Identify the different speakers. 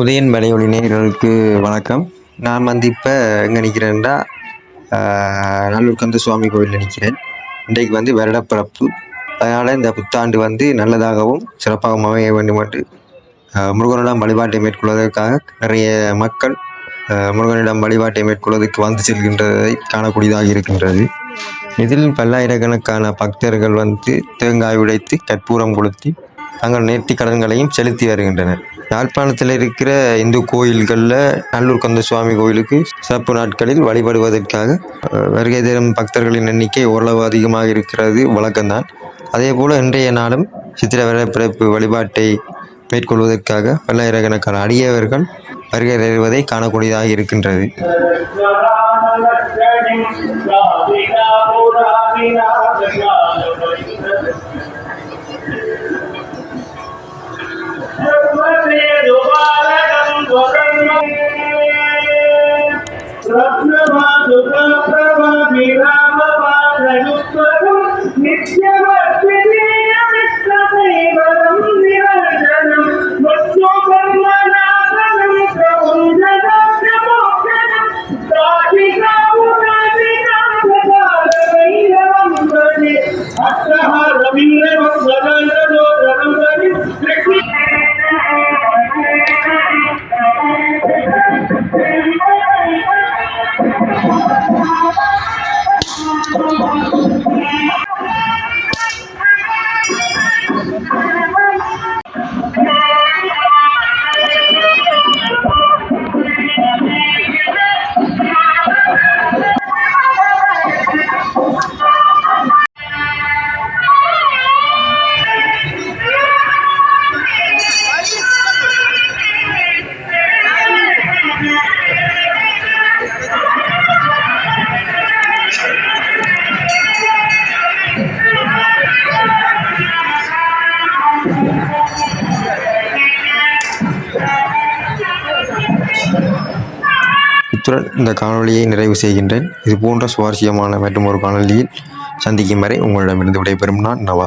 Speaker 1: உதயன் மலையொலி நேர்களுக்கு வணக்கம். நான் வந்து இப்போ எங்கே நிற்கிறேன்டா நல்லூர்கந்த சுவாமி கோவிலில் நிற்கிறேன் இன்றைக்கு வந்து வருடப்பிறப்பு. அதனால் இந்த புத்தாண்டு வந்து நல்லதாகவும் சிறப்பாகவும் அமைய வேண்டும் என்று முருகனிடம் வழிபாட்டை மேற்கொள்வதற்காக நிறைய மக்கள் முருகனிடம் வழிபாட்டை மேற்கொள்வதற்கு வந்து செல்கின்றதை காணக்கூடியதாக இருக்கின்றது. இதில் பல்லாயிரக்கணக்கான பக்தர்கள் வந்து தேங்காய் உடைத்து கற்பூரம் கொளுத்தி தங்கள் நேர்த்தி கடன்களையும் செலுத்தி வருகின்றனர். யாழ்ப்பாணத்தில் இருக்கிற இந்து கோயில்களில் நல்லூர் கந்த சுவாமி கோயிலுக்கு சிறப்பு நாட்களில் வழிபடுவதற்காக வருகை தரும் பக்தர்களின் எண்ணிக்கை ஓரளவு அதிகமாக இருக்கிறது வழக்கம்தான். அதே போல் இன்றைய நாளும் சித்திர வரப்பிறப்பு வழிபாட்டை மேற்கொள்வதற்காக பல்லாயிரக்கணக்கான அடியவர்கள் வருகை தருவதை காணக்கூடியதாக இருக்கின்றது. రత్నవాదు రామ నిత్య இத்துடன் இந்த காணொளியை நிறைவு செய்கின்றேன். இது போன்ற சுவாரஸ்யமான மற்றும் ஒரு காணொளியில் சந்திக்கும் வரை உங்களிடமிருந்து விடைபெறும் நான் நவா